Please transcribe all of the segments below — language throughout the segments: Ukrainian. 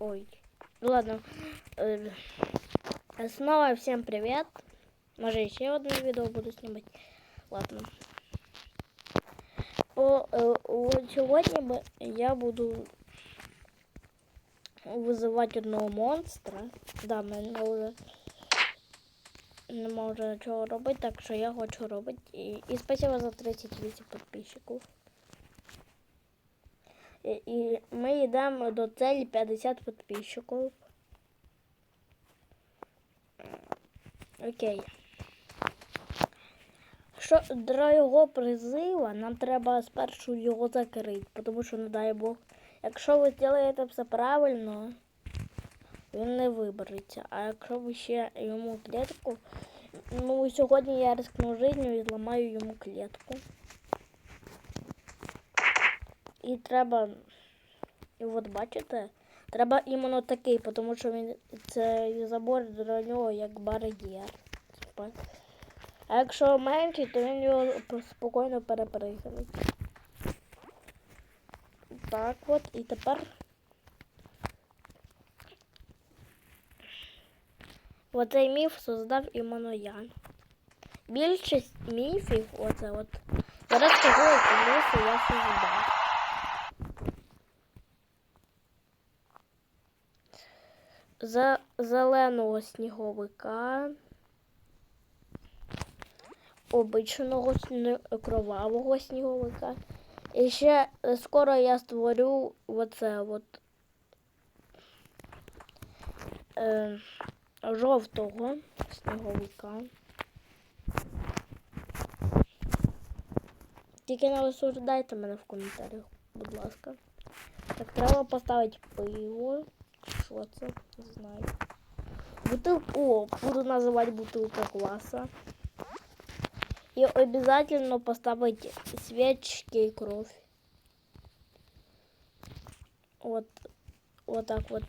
Ой. Ну ладно. Э, Снова всем привет. Может еще одно видео буду снимать. Ладно. По, э, вот сьогодні я буду визивати одного монстра. Да, мене вже не можу нічого робити, так що я хочу робити. І, і спасибо за 38 підписчиків. І, і ми йдемо до цілі 50 підписчиків. Окей. Що для його призива нам треба спершу його закрити, тому що, не дай Бог, якщо ви зробите все правильно, він не вибереться. А якщо ви ще йому клітку, ну сьогодні я рискну життю і зламаю йому клітку. І треба, і от бачите, треба іменно такий, тому що він цей забор для нього як бар'єр. А якщо менший, то він його спокійно перепригне. Так от, і тепер. Оцей міф создав іменно я. Більшість міфів, оце от. Я розкажу, які міфи я создав. За зеленого сніговика, обичного кровавого сніговика. І ще скоро я створю оце от е, жовтого сніговика. Тільки не осуждайте мене в коментарях, будь ласка. Так, треба поставити пиво. Що це? Не знаю. Бутылку. О, буду називати бутылка класа. И обязательно поставить свечки и кровь. Вот, вот так вот.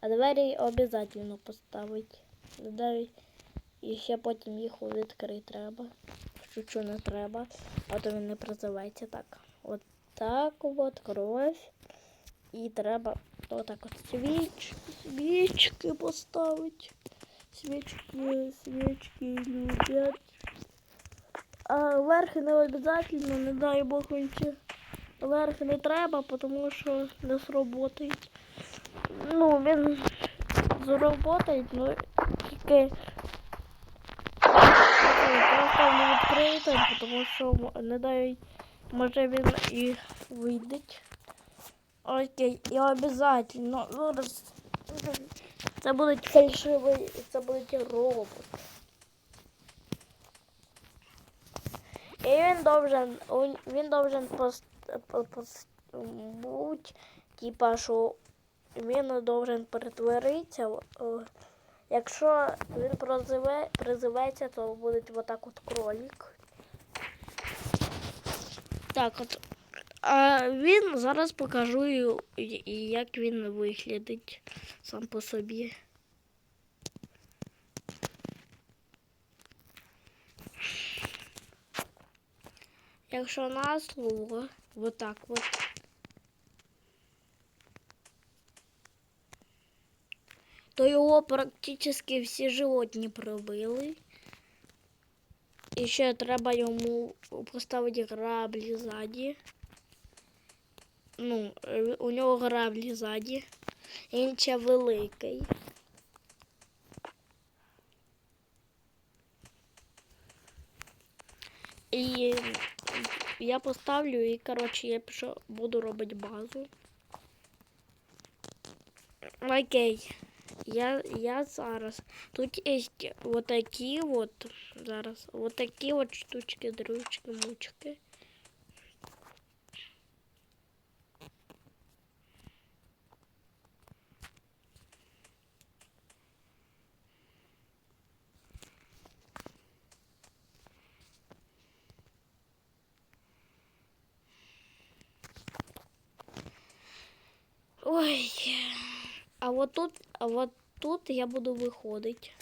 А двері обязательно поставить. Двері і ще потім їх відкрити треба. Чуть-чуть не треба, а то він не призивається так. От так от кров. І треба отак от свіч, свічки поставити. Свечки, свечки любят. А верхи не обязательно, не дай Бог він верх не треба, тому що не сработають. Ну, він зработає, ну тільки просто не відкритим, тому що не дай, може він і вийде. Окей, і обязательно. Зараз це будуть фальшиві, це будуть роботи. І він должен, він должен пост, по- пост, бути, типа, що він должен перетворитися. Якщо він прозиве, призиветься, то буде отак от кролик. Так от. А він зараз покажу, як він виглядить сам по собі. Якщо на слово, отак от. То його практично всі животні пробили. І ще треба йому поставити граблі ззаді. Ну, е, у нього граблі ззаді. Ще великий. І я поставлю і, коротше, я пішов, буду робити базу. Окей. Я, я зараз. Тут є вот такі от зараз. Вот такі от штучки, дрючки, мучки. Ой. А вот тут, а вот тут я буду выходить.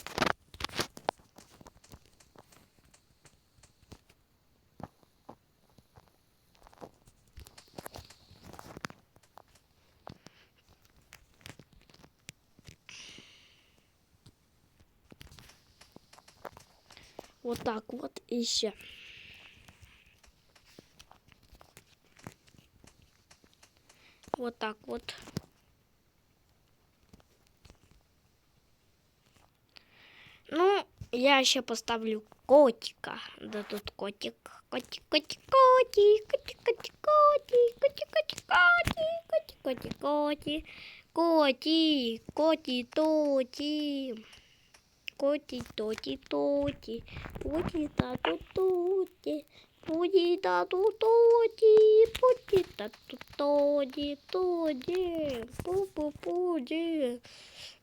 Вот так вот еще. Вот так вот. Я ще поставлю котика. Да тут котик. Котик, котик, котик, котик, котик, котик, котик, котик, котик, котик, котик, котик, котик, котик, тоти. Коти, тоти, тоти, тоти, тату, тоти, тоти, тату, тоти, пути, тату, тоти, тоти, пу-пу, пуди.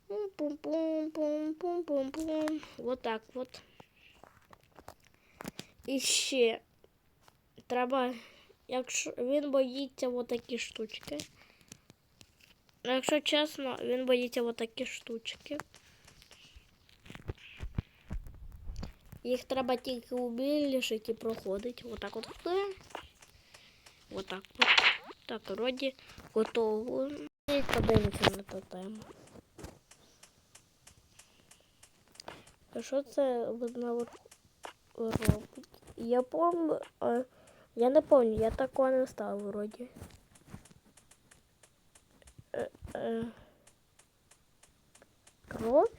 Пум-пум-пум-пум-пум-пум-пум. Вот так вот. І ще треба, якщо він боїться от такі штучки. Якщо чесно, він боїться от такі штучки. Їх треба тільки убілішити і проходить. Вот так от. Вот так от. Так, вроді готово. І подивимося на ту тему. А що це вона? Я помню, а... я напомню, я такой не став вроде э, э. Кровь?